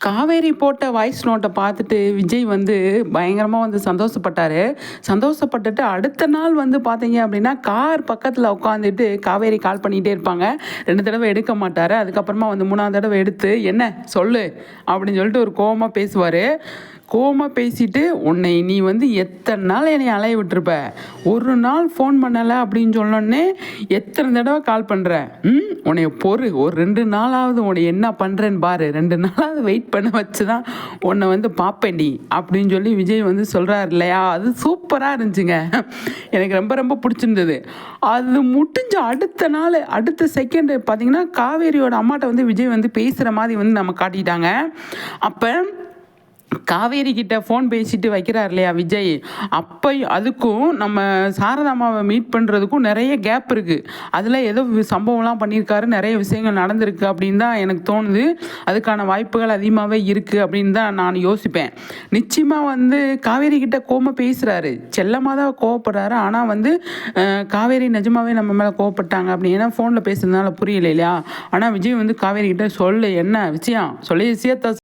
காவேரி போட்ட வாய்ஸ் நோட்டை பார்த்துட்டு விஜய் வந்து பயங்கரமாக வந்து சந்தோஷப்பட்டார். சந்தோஷப்பட்டுட்டு அடுத்த நாள் வந்து பார்த்தீங்க அப்படின்னா கார் பக்கத்தில் உட்காந்துட்டு காவேரி கால் பண்ணிகிட்டே இருப்பாங்க. ரெண்டு தடவை எடுக்க மாட்டார். அதுக்கப்புறமா வந்து மூணாவது தடவை எடுத்து என்ன? சொல்லு. அப்படின்னு சொல்லிட்டு ஒரு கோவமாக பேசுவார். கோவமாக பேசிட்டு உன்னை நீ வந்து எத்தனை நாள் என்னை அலைய விட்டுருப்ப? ஒரு நாள் ஃபோன் பண்ணலை? அப்படின்னு சொன்னோடனே எத்தனை தடவை கால் பண்ணுற ம்? உன்னைய பொறு. ஒரு ரெண்டு நாளாவது உன்னை என்ன பண்ணுறேன்னு பாரு. ரெண்டு நாளாவது வெயிட் பண்ண வச்சு தான் உன்னை வந்து பார்ப்பேன்டி அப்படின்னு சொல்லி விஜய் வந்து சொல்கிறார் இல்லையா? அது சூப்பராக இருந்துச்சுங்க. எனக்கு ரொம்ப ரொம்ப பிடிச்சிருந்தது. அது முடிஞ்ச அடுத்த நாள் அடுத்த செகண்டு பார்த்தீங்கன்னா காவேரியோட அம்மாட்ட வந்து விஜய் வந்து பேசுகிற மாதிரி வந்து நம்ம காட்டிட்டாங்க. அப்போ காவேரி கிட்ட ஃபோன் பேசிட்டு வைக்கிறார் இல்லையா விஜய்? அப்போ அதுக்கும் நம்ம சாரதாமாவை மீட் பண்ணுறதுக்கும் நிறைய கேப் இருக்குது அதில் ஏதோ சம்பவம்லாம் பண்ணியிருக்காரு நிறைய விஷயங்கள் நடந்திருக்கு அப்படின்னு தான் எனக்கு தோணுது. அதுக்கான வாய்ப்புகள் அதிகமாகவே இருக்குது அப்படின்னு தான் நான் யோசிப்பேன். நிச்சயமாக வந்து காவேரி கிட்ட கோம பேசுகிறாரு செல்லமாக தான் கோவப்படுறாரு. ஆனால் வந்து காவேரி நிஜமாவே நம்ம மேலே கோவப்பட்டாங்க அப்படின்னா. ஃபோனில் பேசுறதுனால புரியல இல்லையா ஆனால் விஜய் வந்து காவேரி கிட்ட சொல்லு என்ன விஷயம்? சொல்லி விஷயத்த